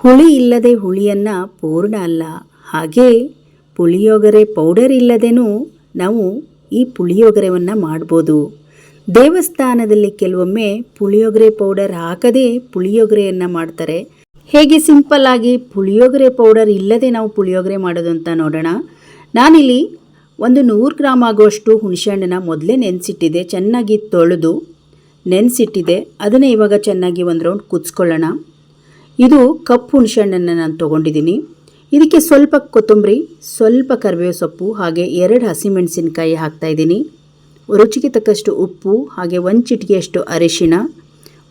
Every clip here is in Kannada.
ಹುಳಿ ಇಲ್ಲದೆ ಹುಳಿಯನ್ನು ಪೂರ್ಣ ಅಲ್ಲ. ಹಾಗೆ ಪುಳಿಯೋಗರೆ ಪೌಡರ್ ಇಲ್ಲದೇನೂ ನಾವು ಈ ಪುಳಿಯೋಗರೆವನ್ನು ಮಾಡ್ಬೋದು. ದೇವಸ್ಥಾನದಲ್ಲಿ ಕೆಲವೊಮ್ಮೆ ಪುಳಿಯೋಗರೆ ಪೌಡರ್ ಹಾಕದೇ ಪುಳಿಯೋಗರೆಯನ್ನು ಮಾಡ್ತಾರೆ. ಹೇಗೆ ಸಿಂಪಲ್ ಆಗಿ ಪುಳಿಯೋಗರೆ ಪೌಡರ್ ಇಲ್ಲದೆ ನಾವು ಪುಳಿಯೋಗರೆ ಮಾಡೋದು ಅಂತ ನೋಡೋಣ. ನಾನಿಲ್ಲಿ ಒಂದು ನೂರು ಗ್ರಾಮ್ ಆಗುವಷ್ಟು ಹುಣಸೆಹಣ್ಣನ್ನು ಮೊದಲೇ ನೆನೆಸಿಟ್ಟಿದೆ ಚೆನ್ನಾಗಿ ತೊಳೆದು ನೆನೆಸಿಟ್ಟಿದೆ ಅದನ್ನೇ ಇವಾಗ ಚೆನ್ನಾಗಿ ಒಂದು ರೌಂಡ್ ಕುದಿಸ್ಕೊಳ್ಳೋಣ. ಇದು ಕಪ್ಪು ಹುಣಸೆಹಣ್ಣನ್ನು ನಾನು ತೊಗೊಂಡಿದ್ದೀನಿ. ಇದಕ್ಕೆ ಸ್ವಲ್ಪ ಕೊತ್ತಂಬರಿ, ಸ್ವಲ್ಪ ಕರಿಬೇವು ಸೊಪ್ಪು, ಹಾಗೆ ಎರಡು ಹಸಿಮೆಣಸಿನಕಾಯಿ ಹಾಕ್ತಾಯಿದ್ದೀನಿ ರುಚಿಗೆ ತಕ್ಕಷ್ಟು ಉಪ್ಪು, ಹಾಗೆ ಒಂದು ಚಿಟಿಕೆಯಷ್ಟು ಅರಿಶಿಣ,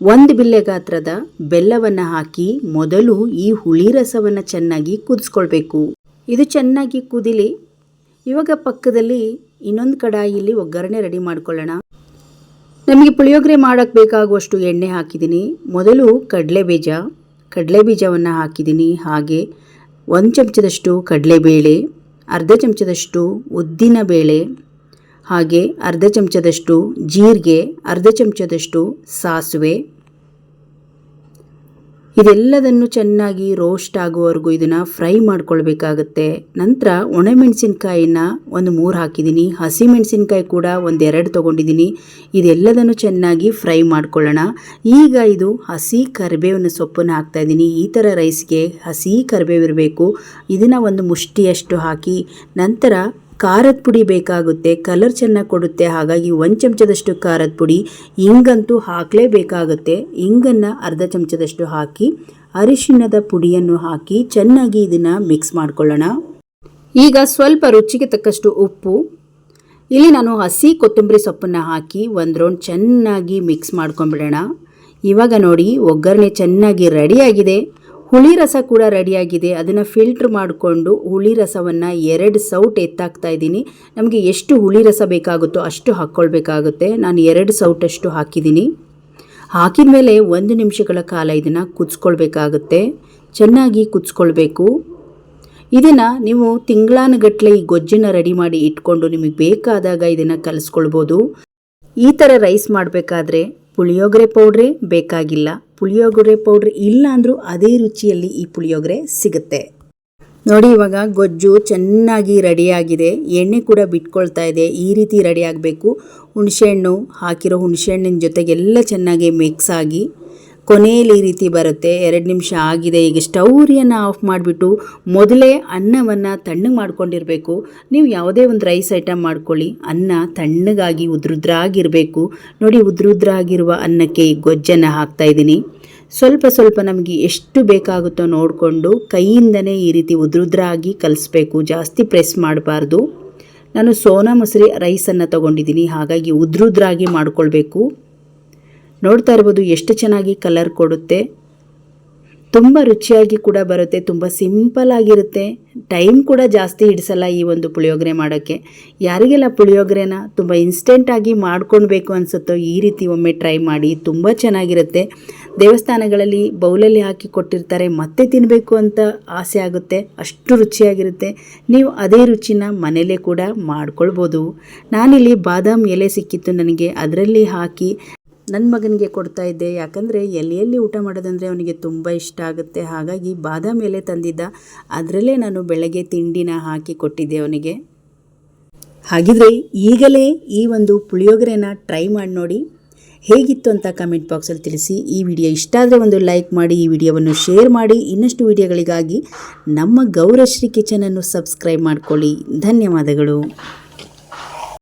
ಒಂದು ಬಿಲ್ಲೆ ಗಾತ್ರದ ಬೆಲ್ಲವನ್ನು ಹಾಕಿ ಮೊದಲು ಈ ಹುಳಿ ರಸವನ್ನು ಚೆನ್ನಾಗಿ ಕುದಿಸ್ಕೊಳ್ಬೇಕು. ಇದು ಚೆನ್ನಾಗಿ ಕುದಿಲಿ, ಇವಾಗ ಪಕ್ಕದಲ್ಲಿ ಇನ್ನೊಂದು ಕಡಾಯಿಲಿ ಒಗ್ಗರಣೆ ರೆಡಿ ಮಾಡ್ಕೊಳ್ಳೋಣ. ನಮಗೆ ಪುಳಿಯೋಗರೆ ಮಾಡೋಕ್ಕೆ ಬೇಕಾಗುವಷ್ಟು ಎಣ್ಣೆ ಹಾಕಿದ್ದೀನಿ. ಮೊದಲು ಕಡಲೆ ಬೀಜ ಕಡಲೆ ಬೀಜವನ್ನು ಹಾಕಿದ್ದೀನಿ. ಹಾಗೆ ಒಂದು ಚಮಚದಷ್ಟು ಕಡಲೆಬೇಳೆ ಅರ್ಧ ಚಮಚದಷ್ಟು ಉದ್ದಿನ ಬೇಳೆ, ಹಾಗೆ ಅರ್ಧ ಚಮಚದಷ್ಟು ಜೀರಿಗೆ, ಅರ್ಧ ಚಮಚದಷ್ಟು ಸಾಸಿವೆ ಇದೆಲ್ಲದನ್ನು ಚೆನ್ನಾಗಿ ರೋಸ್ಟ್ ಆಗುವವರೆಗೂ ಇದನ್ನು ಫ್ರೈ ಮಾಡ್ಕೊಳ್ಬೇಕಾಗತ್ತೆ. ನಂತರ ಒಣಮೆಣಸಿನ್ಕಾಯಿನ ಒಂದು ಮೂರು ಹಾಕಿದ್ದೀನಿ. ಹಸಿಮೆಣಸಿನ್ಕಾಯಿ ಕೂಡ ಒಂದೆರಡು ತೊಗೊಂಡಿದ್ದೀನಿ. ಇದೆಲ್ಲದನ್ನು ಚೆನ್ನಾಗಿ ಫ್ರೈ ಮಾಡ್ಕೊಳ್ಳೋಣ. ಈಗ ಇದು ಹಸಿ ಕರಿಬೇವಿನ ಸೊಪ್ಪನ್ನು ಹಾಕ್ತಾಯಿದ್ದೀನಿ ಈ ಥರ ರೈಸ್ಗೆ ಹಸಿ ಕರಿಬೇವಿರಬೇಕು. ಇದನ್ನು ಒಂದು ಮುಷ್ಟಿಯಷ್ಟು ಹಾಕಿ ನಂತರ ಖಾರದ ಪುಡಿ ಬೇಕಾಗುತ್ತೆ ಕಲರ್ ಚೆನ್ನಾಗಿ ಕೊಡುತ್ತೆ, ಹಾಗಾಗಿ ಒಂದು ಚಮಚದಷ್ಟು ಖಾರದ ಪುಡಿ, ಇಂಗಂತೂ ಹಾಕಲೇಬೇಕಾಗುತ್ತೆ. ಇಂಗನ್ನು ಅರ್ಧ ಚಮಚದಷ್ಟು ಹಾಕಿ, ಅರಿಶಿಣದ ಪುಡಿಯನ್ನು ಹಾಕಿ ಚೆನ್ನಾಗಿ ಇದನ್ನು ಮಿಕ್ಸ್ ಮಾಡ್ಕೊಳ್ಳೋಣ. ಈಗ ಸ್ವಲ್ಪ ರುಚಿಗೆ ತಕ್ಕಷ್ಟು ಉಪ್ಪು. ಇಲ್ಲಿ ನಾನು ಹಸಿ ಕೊತ್ತಂಬರಿ ಸೊಪ್ಪನ್ನು ಹಾಕಿ ಒಂದು ರೌಂಡ್ ಚೆನ್ನಾಗಿ ಮಿಕ್ಸ್ ಮಾಡ್ಕೊಂಬಿಡೋಣ ಇವಾಗ ನೋಡಿ, ಒಗ್ಗರಣೆ ಚೆನ್ನಾಗಿ ರೆಡಿಯಾಗಿದೆ ಹುಳಿ ರಸ ಕೂಡ ರೆಡಿಯಾಗಿದೆ. ಅದನ್ನು ಫಿಲ್ಟ್ರ್ ಮಾಡಿಕೊಂಡು ಹುಳಿ ರಸವನ್ನು ಎರಡು ಸೌಟ್ ಎತ್ತಾಕ್ತಾ ಇದ್ದೀನಿ. ನಮಗೆ ಎಷ್ಟು ಹುಳಿ ರಸ ಬೇಕಾಗುತ್ತೋ ಅಷ್ಟು ಹಾಕ್ಕೊಳ್ಬೇಕಾಗುತ್ತೆ. ನಾನು ಎರಡು ಸೌಟಷ್ಟು ಹಾಕಿದ್ದೀನಿ. ಹಾಕಿದ ಮೇಲೆ ಒಂದು ನಿಮಿಷಗಳ ಕಾಲ ಇದನ್ನು ಕುದಿಸ್ಕೊಳ್ಬೇಕಾಗುತ್ತೆ. ಚೆನ್ನಾಗಿ ಕುದಿಸ್ಕೊಳ್ಬೇಕು. ಇದನ್ನು ನೀವು ತಿಂಗಳಾನುಗಟ್ಟಲೆ ಈ ಗೊಜ್ಜನ್ನ ರೆಡಿ ಮಾಡಿ ಇಟ್ಕೊಂಡು ನಿಮಗೆ ಬೇಕಾದಾಗ ಇದನ್ನು ಕಲಿಸ್ಕೊಳ್ಬೋದು. ಈ ಥರ ರೈಸ್ ಮಾಡಬೇಕಾದ್ರೆ ಪುಳಿಯೋಗರೆ ಪೌಡ್ರೇ ಬೇಕಾಗಿಲ್ಲ. ಪುಳಿಯೋಗರೆ ಪೌಡ್ರ್ ಇಲ್ಲ ಅಂದರೂ ಅದೇ ರುಚಿಯಲ್ಲಿ ಈ ಪುಳಿಯೋಗರೆ ಸಿಗುತ್ತೆ. ನೋಡಿ, ಇವಾಗ ಗೊಜ್ಜು ಚೆನ್ನಾಗಿ ರೆಡಿಯಾಗಿದೆ. ಎಣ್ಣೆ ಕೂಡ ಬಿಟ್ಕೊಳ್ತಾ ಇದೆ. ಈ ರೀತಿ ರೆಡಿ ಆಗಬೇಕು. ಹುಣಸೆಹಣ್ಣು, ಹಾಕಿರೋ ಹುಣಸೆಹಣ್ಣಿನ ಜೊತೆಗೆಲ್ಲ ಚೆನ್ನಾಗಿ ಮಿಕ್ಸ್ ಆಗಿ ಕೊನೆಯಲ್ಲಿ ಈ ರೀತಿ ಬರುತ್ತೆ. ಎರಡು ನಿಮಿಷ ಆಗಿದೆ. ಈಗ ಸ್ಟೌರಿಯನ್ನು ಆಫ್ ಮಾಡಿಬಿಟ್ಟು ಮೊದಲೇ ಅನ್ನವನ್ನು ತಣ್ಣಗೆ ಮಾಡ್ಕೊಂಡಿರಬೇಕು. ನೀವು ಯಾವುದೇ ಒಂದು ರೈಸ್ ಐಟಮ್ ಮಾಡ್ಕೊಳ್ಳಿ. ಅನ್ನ ತಣ್ಣಗಾಗಿ ಉದ್ರುದ್ರಾಗಿರಬೇಕು. ನೋಡಿ, ಉದ್ರುದ್ರಾಗಿರುವ ಅನ್ನಕ್ಕೆ ಗೊಜ್ಜನ್ನು ಹಾಕ್ತಾ ಇದ್ದೀನಿ. ಸ್ವಲ್ಪ ಸ್ವಲ್ಪ ನಮಗೆ ಎಷ್ಟು ಬೇಕಾಗುತ್ತೋ ನೋಡಿಕೊಂಡು ಕೈಯಿಂದನೇ ಈ ರೀತಿ ಉದ್ರುದ್ರಾಗಿ ಕಲಿಸ್ಬೇಕು. ಜಾಸ್ತಿ ಪ್ರೆಸ್ ಮಾಡಬಾರ್ದು. ನಾನು ಸೋನಾ ಮೊಸರಿ ರೈಸನ್ನು ತೊಗೊಂಡಿದ್ದೀನಿ. ಹಾಗಾಗಿ ಉದ್ರುದ್ರಾಗಿ ಮಾಡ್ಕೊಳ್ಬೇಕು. ನೋಡ್ತಾ ಇರ್ಬೋದು ಎಷ್ಟು ಚೆನ್ನಾಗಿ ಕಲರ್ ಕೊಡುತ್ತೆ. ತುಂಬ ರುಚಿಯಾಗಿ ಕೂಡ ಬರುತ್ತೆ, ತುಂಬ ಸಿಂಪಲ್ ಆಗಿರುತ್ತೆ. ಟೈಮ್ ಕೂಡ ಜಾಸ್ತಿ ಹಿಡಿಸಲ್ಲ ಈ ಒಂದು ಪುಳಿಯೋಗರೆ ಮಾಡೋಕ್ಕೆ. ಯಾರಿಗೆಲ್ಲ ಪುಳಿಯೋಗರೆನ ತುಂಬ ಇನ್ಸ್ಟೆಂಟಾಗಿ ಮಾಡ್ಕೊಳ್ಬೇಕು ಅನಿಸುತ್ತೋ ಈ ರೀತಿ ಒಮ್ಮೆ ಟ್ರೈ ಮಾಡಿ ತುಂಬ ಚೆನ್ನಾಗಿರುತ್ತೆ. ದೇವಸ್ಥಾನಗಳಲ್ಲಿ ಬೌಲಲ್ಲಿ ಹಾಕಿ ಕೊಟ್ಟಿರ್ತಾರೆ, ಮತ್ತೆ ತಿನ್ನಬೇಕು ಅಂತ ಆಸೆ ಆಗುತ್ತೆ, ಅಷ್ಟು ರುಚಿಯಾಗಿರುತ್ತೆ. ನೀವು ಅದೇ ರುಚಿನ ಮನೇಲೇ ಕೂಡ ಮಾಡ್ಕೊಳ್ಬೋದು. ನಾನಿಲ್ಲಿ ಬಾದಾಮಿ ಎಲೆ ಸಿಕ್ಕಿತ್ತು ನನಗೆ, ಅದರಲ್ಲಿ ಹಾಕಿ ನನ್ನ ಮಗನಿಗೆ ಕೊಡ್ತಾ ಇದ್ದೆ. ಯಾಕಂದರೆ ಎಲೆಯಲ್ಲಿ ಊಟ ಮಾಡೋದಂದರೆ ಅವನಿಗೆ ತುಂಬ ಇಷ್ಟ ಆಗುತ್ತೆ. ಹಾಗಾಗಿ ಬಾದಾಮಿ ಎಲೆ ತಂದಿದ್ದ. ಅದರಲ್ಲೇ ನಾನು ಬೆಳಗ್ಗೆ ತಿಂಡಿನ ಹಾಕಿ ಕೊಟ್ಟಿದ್ದೆ ಅವನಿಗೆ. ಹಾಗಿದ್ರೆ ಈಗಲೇ ಈ ಒಂದು ಪುಳಿಯೋಗರೆನ ಟ್ರೈ ಮಾಡಿ ನೋಡಿ. ಹೇಗಿತ್ತು ಅಂತ ಕಮೆಂಟ್ ಬಾಕ್ಸಲ್ಲಿ ತಿಳಿಸಿ. ಈ ವಿಡಿಯೋ ಇಷ್ಟ ಆದರೆ ಒಂದು ಲೈಕ್ ಮಾಡಿ, ಈ ವಿಡಿಯೋವನ್ನು ಶೇರ್ ಮಾಡಿ. ಇನ್ನಷ್ಟು ವಿಡಿಯೋಗಳಿಗಾಗಿ ನಮ್ಮ ಗೌರಶ್ರೀ ಕಿಚನನ್ನು ಸಬ್ಸ್ಕ್ರೈಬ್ ಮಾಡ್ಕೊಳ್ಳಿ. ಧನ್ಯವಾದಗಳು.